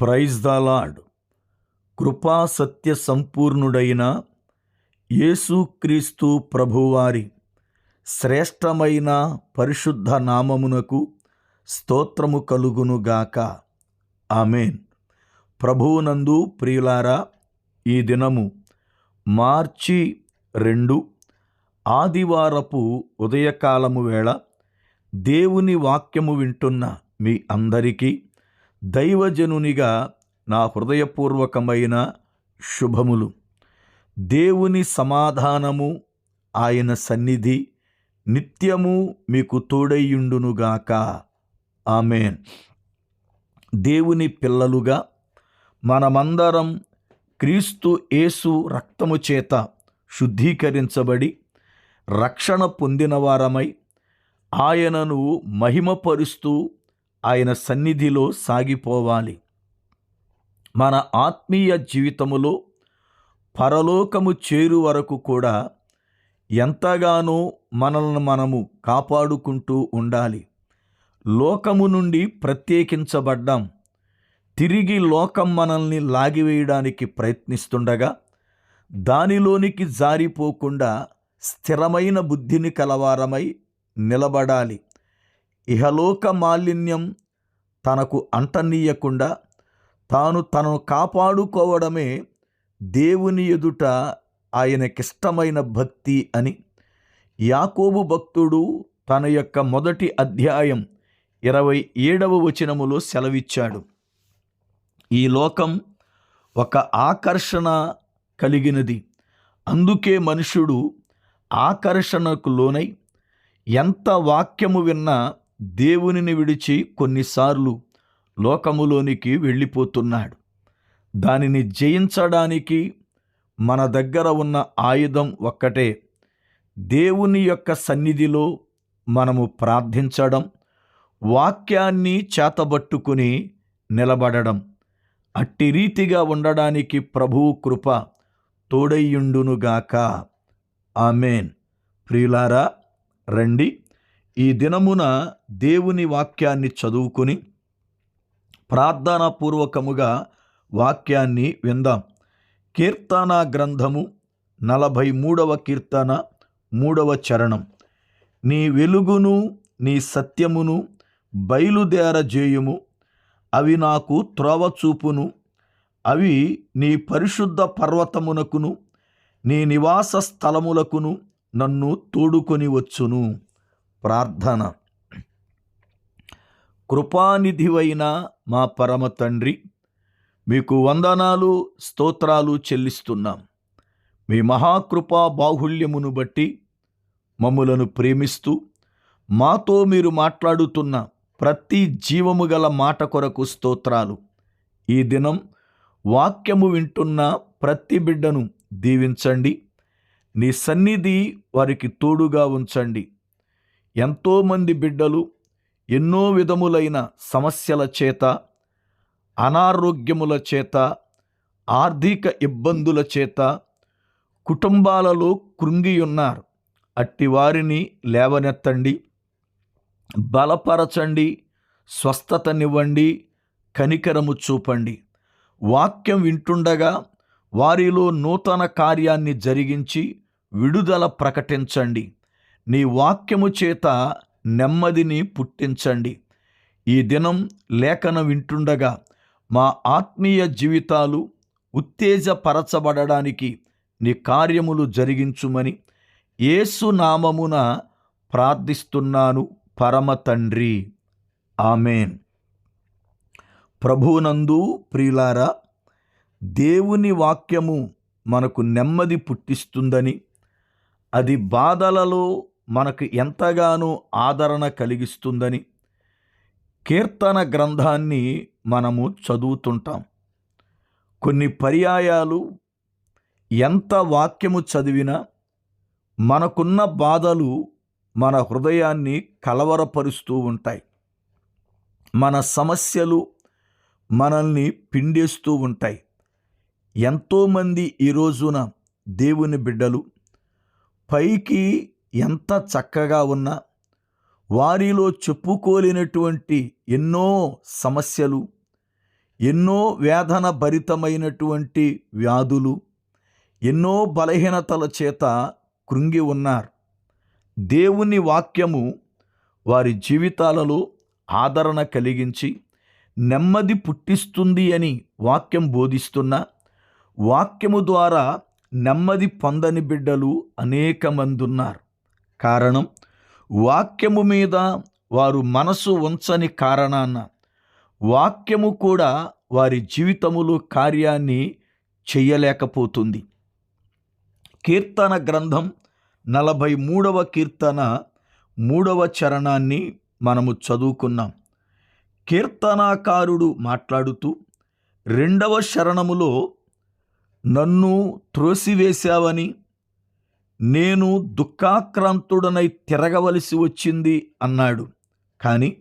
Praise the lord కృపా సత్య సంపూర్ణుడైన యేసుక్రీస్తు ప్రభువారి శ్రేష్టమైన పరిశుద్ధ నామమునకు స్తోత్రము కలుగునుగాక ఆమెన్. ప్రభువునందు ప్రియులారా ఈ దినము మార్చి రెండు ఆదివారపు ఉదయకాలము వేళ దేవుని వాక్యము వింటున్న మీ అందరికీ దైవజనునిగా నా హృదయపూర్వకమైన శుభములు. దేవుని సమాధానము ఆయన సన్నిధి. నిత్యము మీకు తోడయ్యుండునుగాక ఆమెన్. దేవుని పిల్లలుగా మనమందరం క్రీస్తు యేసు రక్తము చేత శుద్ధీకరించబడి రక్షణ పొందిన వారమై ఆయనను మహిమపరుస్తూ ఆయన సన్నిధిలో సాగిపోవాలి. మన ఆత్మీయ జీవితములో పరలోకము చేరు వరకు కూడా ఎంతగానో మనల్ని మనము కాపాడుకుంటూ ఉండాలి. లోకము నుండి ప్రత్యేకించబడ్డాం. తిరిగి లోకం మనల్ని లాగివేయడానికి ప్రయత్నిస్తుండగా దానిలోనికి జారిపోకుండా స్థిరమైన బుద్ధిని కలవారమై నిలబడాలి. ఇహలోక మాలిన్యం తనకు అంటనీయకుండా తాను తనను కాపాడుకోవడమే దేవుని ఎదుట ఆయనకిష్టమైన భక్తి అని యాకోబు భక్తుడు తన యొక్క మొదటి అధ్యాయం ఇరవై ఏడవ వచనములో సెలవిచ్చాడు. ఈ లోకం ఒక ఆకర్షణ కలిగినది. అందుకే మనుషుడు ఆకర్షణకు లోనై ఎంత వాక్యము విన్నా దేవునిని విడిచి కొన్నిసార్లు లోకములోనికి వెళ్ళిపోతున్నాడు. దానిని జయించడానికి మన దగ్గర ఉన్న ఆయుధం ఒక్కటే. దేవుని యొక్క సన్నిధిలో మనము ప్రార్థించడం వాక్యాన్ని చేతబట్టుకుని నిలబడడం అట్టి రీతిగా ఉండడానికి ప్రభువు కృప తోడయ్యుండునుగాక. ఆమెన్. ప్రియులారా రండి. ఈ దినమున దేవుని వాక్యాన్ని చదువుకొని ప్రార్థనాపూర్వకముగా వాక్యాన్ని విందాం. కీర్తన గ్రంథము నలభై మూడవ కీర్తన మూడవ చరణం. నీ వెలుగును నీ సత్యమును బయలుదేరజేయుము. అవి నాకు త్రోవ చూపును. అవి నీ పరిశుద్ధ పర్వతమునకును నీ నివాస స్థలములకును నన్ను తోడుకొని వచ్చును. ప్రార్థన. కృపానిధివైన మా పరమ తండ్రి మీకు వందనాలు స్తోత్రాలు చెల్లిస్తున్నాం. మీ మహాకృపా బాహుళ్యమును బట్టి మమ్ములను ప్రేమిస్తూ మాతో మీరు మాట్లాడుతున్న ప్రతి జీవము గల మాట కొరకు స్తోత్రాలు. ఈ దినం వాక్యము వింటున్న ప్రతి బిడ్డను దీవించండి. నీ సన్నిధి వారికి తోడుగా ఉంచండి. ఎంతోమంది బిడ్డలు ఎన్నో విధములైన సమస్యల చేత అనారోగ్యముల చేత ఆర్థిక ఇబ్బందుల చేత కుటుంబాలలో కృంగి ఉన్నారు అట్టి వారిని లేవనెత్తండి బలపరచండి స్వస్థతనివ్వండి కనికరము చూపండి. వాక్యం వింటుండగా వారిలో నూతన కార్యాన్ని జరిగించి విడుదల ప్రకటించండి. నీ వాక్యము చేత నెమ్మదిని పుట్టించండి. ఈ దినం లేఖన వింటుండగా మా ఆత్మీయ జీవితాలు ఉత్తేజపరచబడడానికి నీ కార్యములు జరిగించుమని యేసు నామమున ప్రార్థిస్తున్నాను పరమ తండ్రి. ఆమెన్. ప్రభునందు ప్రియులారా దేవుని వాక్యము మనకు నెమ్మది పుట్టిస్తుందని అది బాధలలో మనకు ఎంతగానో ఆదరణ కలిగిస్తుందని కీర్తన గ్రంథాన్ని మనము చదువుతుంటాం. కొన్ని పర్యాయాలు ఎంత వాక్యము చదివినా మనకున్న బాధలు మన హృదయాన్ని కలవరపరుస్తూ ఉంటాయి. మన సమస్యలు మనల్ని పిండేస్తూ ఉంటాయి. ఎంతోమంది ఈ రోజున దేవుని బిడ్డలు పైకి ఎంత చక్కగా ఉన్నా వారిలో చెప్పుకోలేనటువంటి ఎన్నో సమస్యలు ఎన్నో వేదన భరితమైనటువంటి వ్యాధులు ఎన్నో బలహీనతల చేత కృంగి ఉన్నారు. దేవుని వాక్యము వారి జీవితాలలో ఆదరణ కలిగించి నెమ్మది పుట్టిస్తుంది అని వాక్యం బోధిస్తున్న వాక్యము ద్వారా నెమ్మది పొందని బిడ్డలు అనేక మంది ఉన్నారు కారణం వాక్యము మీద వారు మనసు ఉంచని కారణాన వాక్యము కూడా వారి జీవితములో కార్యాన్ని చెయ్యలేకపోతుంది కీర్తన గ్రంథం నలభై మూడవ కీర్తన మూడవ చరణాన్ని మనము చదువుకున్నాం. కీర్తనాకారుడు మాట్లాడుతూ రెండవ శరణములో నన్ను త్రోసివేశావని నేను దుఃఖాక్రాంతుడనై తిరగవలసి వచ్చింది అన్నాడు. కానీ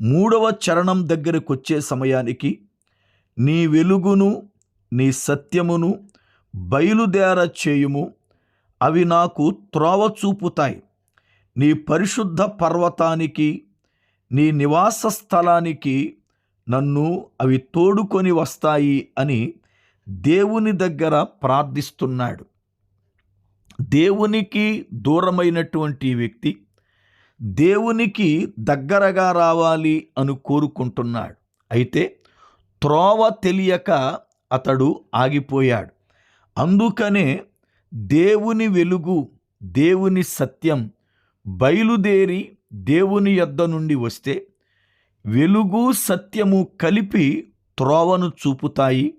మూడవ చరణం దగ్గరకు వచ్చే సమయానికి నీ వెలుగును నీ సత్యమును బయలుదేర చేయుము. అవి నాకు త్రోవ చూపుతాయి. నీ పరిశుద్ధ పర్వతానికి నీ నివాస స్థలానికి నన్ను అవి తోడుకొని వస్తాయి అని దేవుని దగ్గర ప్రార్థిస్తున్నాడు. దేవునికి దూరమైనటువంటి వ్యక్తి దేవునికి దగ్గరగా రావాలి అని కోరుకుంటున్నాడు. అయితే త్రోవ తెలియక అతడు ఆగిపోయాడు. అందుకనే దేవుని వెలుగు దేవుని సత్యం బయలుదేరి దేవుని యొద్ద నుండి వస్తే వెలుగు సత్యము కలిపి త్రోవను చూపుతాయి.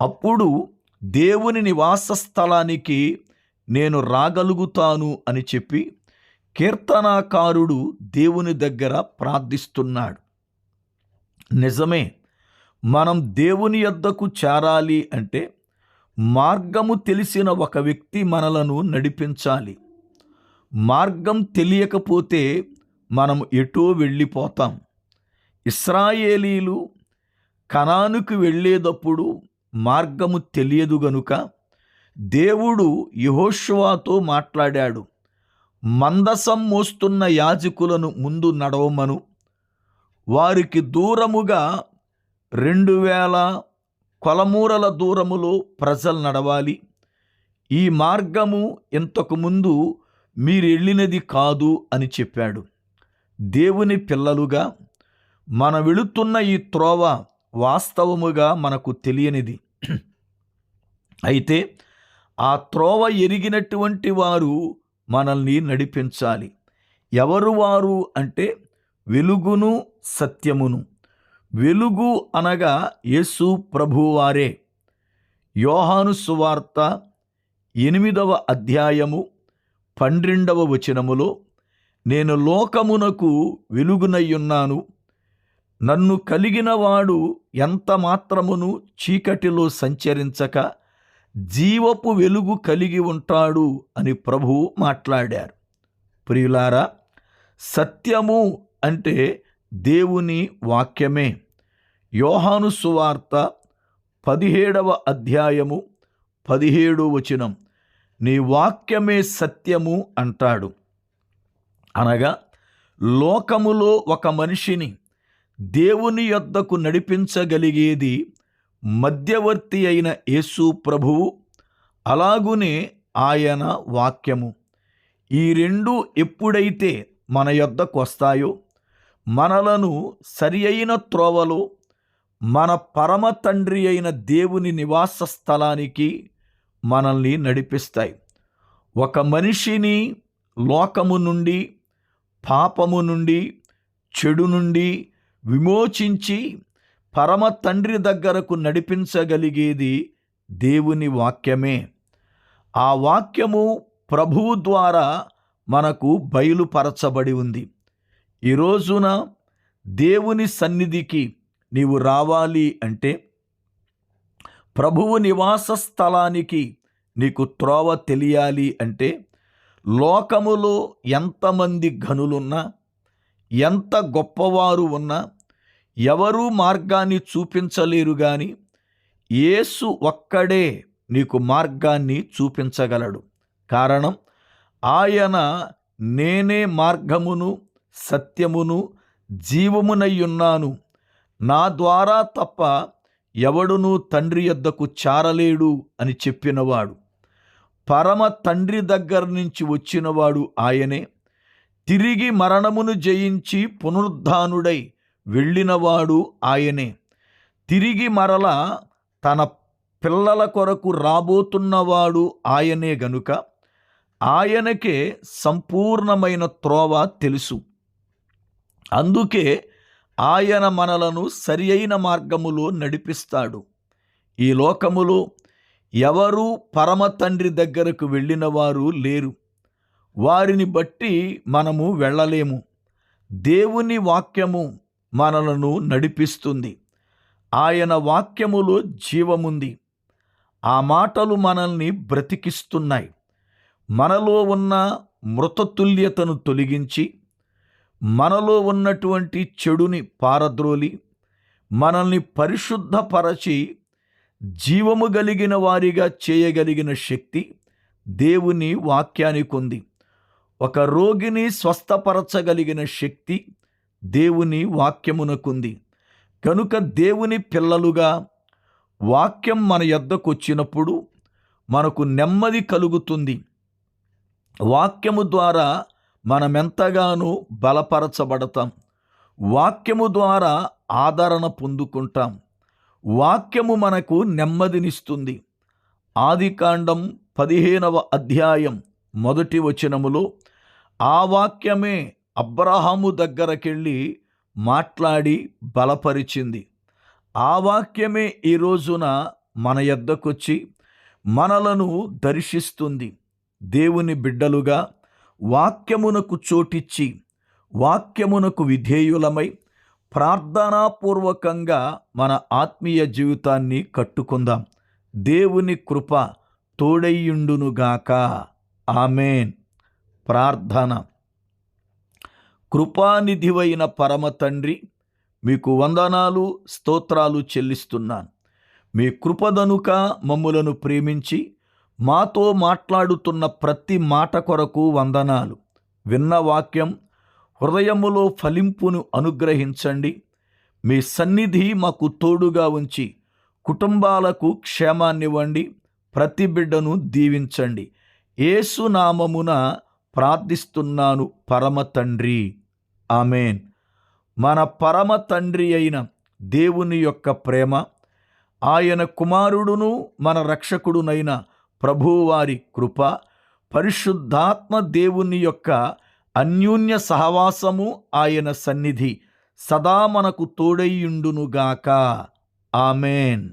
అప్పుడు దేవుని నివాస స్థలానికి నేను రాగలుగుతాను అని చెప్పి కీర్తనాకారుడు దేవుని దగ్గర ప్రార్థిస్తున్నాడు. నిజమే మనం దేవుని యొద్దకు చేరాలి అంటే మార్గము తెలిసిన ఒక వ్యక్తి మనలను నడిపించాలి. మార్గం తెలియకపోతే మనం ఎటో వెళ్ళిపోతాం. ఇస్రాయేలీలు కణానికి వెళ్ళేటప్పుడు మార్గము తెలియదు గనుక దేవుడు యహోషువాతో మాట్లాడాడు. మందసం మోస్తున్న యాజకులను ముందు నడవమను. వారికి దూరముగా రెండు వేల కొలమూరల దూరములో ప్రజలు నడవాలి. ఈ మార్గము ఇంతకుముందు మీరు వెళ్ళినది కాదు అని చెప్పాడు. దేవుని పిల్లలుగా మన వెళుతున్న ఈ త్రోవ వాస్తవముగా మనకు తెలియనిది. అయితే ఆ త్రోవ ఎరిగినటువంటి వారు మనల్ని నడిపించాలి. ఎవరు వారు అంటే వెలుగును సత్యమును. వెలుగు అనగా యేసు ప్రభువారే యోహాను సువార్త ఎనిమిదవ అధ్యాయము పన్నెండవ వచనములో నేను లోకమునకు వెలుగునయ్యున్నాను నన్ను కలిగినవాడు ఎంత మాత్రమును చీకటిలో సంచరించక జీవపు వెలుగు కలిగి ఉంటాడు అని ప్రభువు మాట్లాడారు. ప్రియులారా సత్యము అంటే దేవుని వాక్యమే. యోహాను సువార్త పదిహేడవ అధ్యాయము పదిహేడు వచనం. నీ వాక్యమే సత్యము అంటాడు. అనగా లోకములో ఒక మనిషిని దేవుని యొద్దకు నడిపించగలిగేది మధ్యవర్తి అయిన యేసు ప్రభువు అలాగునే ఆయన వాక్యము. ఈ రెండు ఎప్పుడైతే మన యొద్దకు వస్తాయో మనలను సరి అయిన త్రోవలో మన పరమ తండ్రి అయిన దేవుని నివాస స్థలానికి మనల్ని నడిపిస్తాయి. ఒక మనిషిని లోకము నుండి పాపము నుండి చెడు నుండి విమోచించి పరమ తండ్రి దగ్గరకు నడిపించగలిగేది దేవుని వాక్యమే. ఆ వాక్యము ప్రభువు ద్వారా మనకు బయలుపరచబడి ఉంది. ఈ రోజున దేవుని సన్నిధికి నీవు రావాలి అంటే ప్రభువు నివాస స్థలానికి నీకు త్రోవ తెలియాలి అంటే లోకములో ఎంతమంది ఘనులున్నా ఎంత గొప్పవారు ఉన్నా ఎవరూ మార్గాన్ని చూపించలేరు గాని యేసు ఒక్కడే నీకు మార్గాన్ని చూపించగలడు. కారణం ఆయన నేనే మార్గమును సత్యమును జీవమునయ్యున్నాను నా ద్వారా తప్ప ఎవడునూ తండ్రి యొద్దకు చారలేడు అని చెప్పినవాడు. పరమ తండ్రి దగ్గర నుంచి వచ్చినవాడు ఆయనే. తిరిగి మరణమును జయించి పునరుద్ధానుడై వెళ్ళినవాడు ఆయనే. తిరిగి మరల తన పిల్లల కొరకు రాబోతున్నవాడు ఆయనే గనుక ఆయనకే సంపూర్ణమైన త్రోవ తెలుసు. అందుకే ఆయన మనలను సరి అయిన మార్గములో నడిపిస్తాడు. ఈ లోకములో ఎవరు పరమ తండ్రి దగ్గరకు వెళ్ళిన వారు లేరు. వారిని బట్టి మనము వెళ్ళలేము. దేవుని వాక్యము మనలను నడిపిస్తుంది. ఆయన వాక్యములో జీవముంది. ఆ మాటలు మనల్ని బ్రతికిస్తున్నాయి. మనలో ఉన్న మృతతుల్యతను తొలగించి మనలో ఉన్నటువంటి చెడుని పారద్రోలి మనల్ని పరిశుద్ధపరచి జీవము కలిగిన వారిగా చేయగలిగిన శక్తి దేవుని వాక్యానికి ఉంది ఒక రోగిని స్వస్థపరచగలిగిన శక్తి దేవుని వాక్యమునకుంది. కనుక దేవుని పిల్లలుగా వాక్యం మన వచ్చినప్పుడు మనకు నెమ్మది కలుగుతుంది. వాక్యము ద్వారా మనమెంతగానో బలపరచబడతాం. వాక్యము ద్వారా ఆదరణ పొందుకుంటాం. వాక్యము మనకు నెమ్మదినిస్తుంది. ఆదికాండం పదిహేనవ అధ్యాయం మొదటి వచనములో ఆ వాక్యమే అబ్రహాము దగ్గరకెళ్ళి మాట్లాడి బలపరిచింది. ఆ వాక్యమే ఈ రోజున మన యొద్దకొచ్చి మనలను దర్శిస్తుంది. దేవుని బిడ్డలుగా వాక్యమునకు చోటిచ్చి వాక్యమునకు విధేయులమై ప్రార్థనాపూర్వకంగా మన ఆత్మీయ జీవితాన్ని కట్టుకుందాం. దేవుని కృప తోడయ్యుండునుగాక. ఆమెన్. ప్రార్థన. కృపానిధివైన పరమ తండ్రి మీకు వందనాలు స్తోత్రాలు చెల్లిస్తున్నాను. మీ కృపదనుక మమ్ములను ప్రేమించి మాతో మాట్లాడుతున్న ప్రతి మాట కొరకు వందనాలు. విన్న వాక్యం హృదయములో ఫలింపును అనుగ్రహించండి. మీ సన్నిధి మాకు తోడుగా ఉంచి కుటుంబాలకు క్షేమాన్నివ్వండి ప్రతి బిడ్డను దీవించండి. ఏసునామమున ప్రార్థిస్తున్నాను పరమ తండ్రి. ఆమెన్. మన పరమ తండ్రి అయిన దేవుని యొక్క ప్రేమ ఆయన కుమారుడును మన రక్షకుడునైన ప్రభువారి కృప పరిశుద్ధాత్మ దేవుని యొక్క అన్యోన్య సహవాసము ఆయన సన్నిధి సదా మనకు తోడయ్యుండునుగాక ఆమెన్.